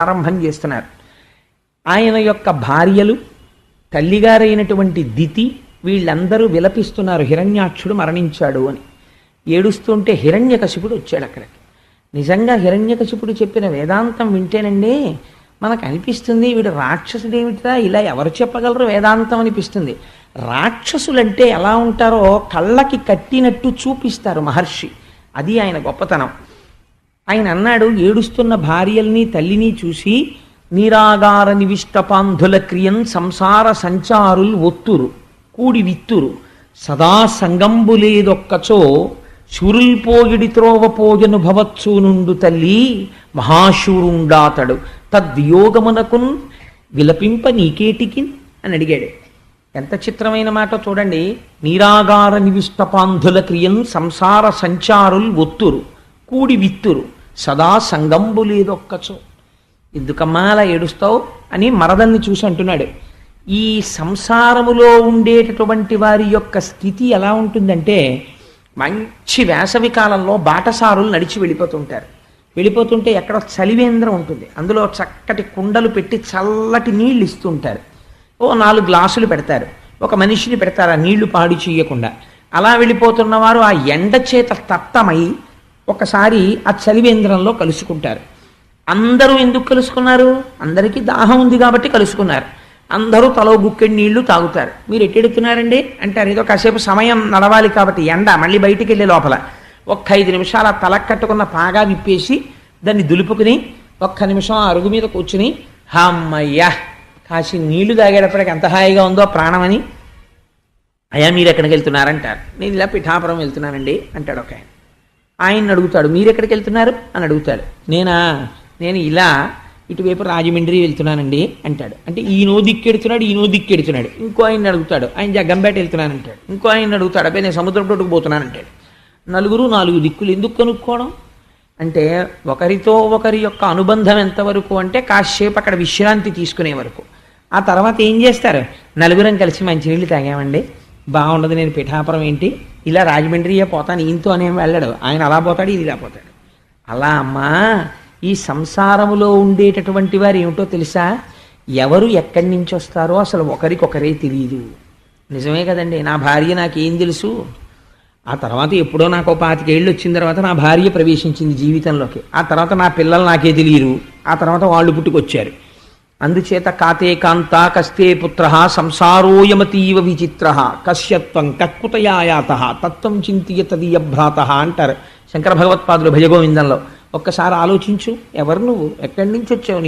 ప్రారంభం చేస్తున్నారు. ఆయన యొక్క భార్యలు తల్లిగారైనటువంటి దితి వీళ్ళందరూ విలపిస్తున్నారు. హిరణ్యాక్షుడు మరణించాడు అని. ఏడుస్తుంటే హిరణ్యకశిపుడు వచ్చాడు అక్కడికి. నిజంగా హిరణ్యకశిపుడు చెప్పిన వేదాంతం వింటేనండి మనకు అనిపిస్తుంది వీడు రాక్షసుడేమిటిరా? ఇలా ఎవరు చెప్పగలరు వేదాంతం అనిపిస్తుంది. రాక్షసులంటే ఎలా ఉంటారో కళ్ళకి కట్టినట్టు చూపిస్తారు మహర్షి. అది ఆయన గొప్పతనం. ఆయన అన్నాడు ఏడుస్తున్న భార్యల్ని తల్లిని చూసి నీరాగార నివిష్టపాంధుల క్రియన్ సంసార సంచారుల్ ఒత్తురు కూడి విత్తురు. సదా సంగంబులేదొక్కచో లేదొక్కచో పోగిడి త్రోవ పోజను భవత్సు నుండు తల్లి మహాశూరుండాతడు. తద్వియోగమునకున్ విలపింప నీకేటికిన్? అని అడిగాడు. ఎంత చిత్రమైన మాట చూడండి. నీరాగార నివిష్టపాంధుల క్రియన్ సంసార సంచారుల్ ఒత్తురు కూడి విత్తురు. సదా సంగంబు లేదొక్కచో ఎందుకమ్మా అలా ఏడుస్తావు అని మరదల్ని చూసి అంటున్నాడు. ఈ సంసారములో ఉండేటటువంటి వారి యొక్క స్థితి ఎలా ఉంటుందంటే మంచి వేసవి కాలంలో బాటసారులు నడిచి వెళ్ళిపోతుంటారు. వెళ్ళిపోతుంటే ఎక్కడ చలివేంద్రం ఉంటుంది. అందులో చక్కటి కుండలు పెట్టి చల్లటి నీళ్ళు ఇస్తుంటారు. ఓ నాలుగు గ్లాసులు పెడతారు. ఒక మనిషిని పెడతారు ఆ నీళ్ళు పాడు చేయకుండా. అలా వెళ్ళిపోతున్న వారు ఆ ఎండ చేత తప్తమై ఒకసారి ఆ చలివేంద్రంలో కలుసుకుంటారు. అందరూ ఎందుకు కలుసుకున్నారు? అందరికీ దాహం ఉంది కాబట్టి కలుసుకున్నారు. అందరూ తలో గుక్కెడి నీళ్ళు తాగుతారు. మీరు ఎట్టెడుతున్నారండి అంటారు ఏదో కాసేపు సమయం నడవాలి కాబట్టి ఎండ మళ్ళీ బయటికి వెళ్ళే లోపల. ఒక్క ఐదు నిమిషాలు ఆ తలకు కట్టుకున్న పాగా విప్పేసి దాన్ని దులుపుకుని ఒక్క నిమిషం ఆ అరుగు మీద కూర్చుని హమ్మయ్యా కాసి నీళ్ళు తాగేటప్పటికి ఎంత హాయిగా ఉందో ప్రాణమని. అయ్యా మీరు ఎక్కడికి వెళ్తున్నారంటారు? నేను ఇలా పిఠాపురం వెళ్తున్నానండి అంటాడు ఒక ఆయన. ఆయన్ని అడుగుతాడు మీరు ఎక్కడికి వెళ్తున్నారు? అని అడుగుతాడు. నేనా? నేను ఇలా ఇటువైపు రాజమండ్రి వెళ్తున్నానండి అంటాడు. అంటే ఈయనో దిక్కెడుతున్నాడు ఈయనో దిక్కెడుతున్నాడు. ఇంకో ఆయన అడుగుతాడు. ఆయన జగ్గంపేట వెళ్తున్నాను అంటాడు ఇంకో ఆయన అడుగుతాడు. అబ్బాయి నేను సముద్రం తోటకు పోతున్నాను అంటాడు నలుగురు నాలుగు దిక్కులు ఎందుకు కనుక్కోవడం? అంటే ఒకరితో ఒకరి యొక్క అనుబంధం ఎంతవరకు అంటే కాసేపు అక్కడ విశ్రాంతి తీసుకునే వరకు. ఆ తర్వాత ఏం చేస్తారు? నలుగురం కలిసి మంచినీళ్ళు తాగామండి. బాగుండదు నేను పిఠాపురం ఏంటి? ఇలా రాజమండ్రియే పోతాను ఈయనతో అనేం వెళ్ళడు. ఆయన అలా పోతాడు ఇది ఇలా పోతాడు. అలా అమ్మా ఈ సంసారములో ఉండేటటువంటి వారు ఏమిటో తెలుసా? ఎవరు ఎక్కడి నుంచి వస్తారో అసలు ఒకరికొకరే తెలియదు నిజమే కదండి నా భార్య నాకేం తెలుసు? ఆ తర్వాత ఎప్పుడో నాకు ఒక పాతికేళ్ళు వచ్చిన తర్వాత నా భార్య ప్రవేశించింది జీవితంలోకి. ఆ తర్వాత నా పిల్లలు నాకే తెలియరు. ఆ తర్వాత వాళ్ళు పుట్టుకొచ్చారు. అందుచేత కాతే కాంత కస్తే పుత్ర సంసారోయమతీవ విచిత్ర కశ్యత్వం కక్కుతయాయాత తత్వం చింతియ తదీయభ్రాత అంటారు శంకర భగవత్పాదులు భజగోవిందంలో. ఒక్కసారి ఆలోచించు ఎవరు నువ్వు? ఎక్కడి నుంచి వచ్చావు నీ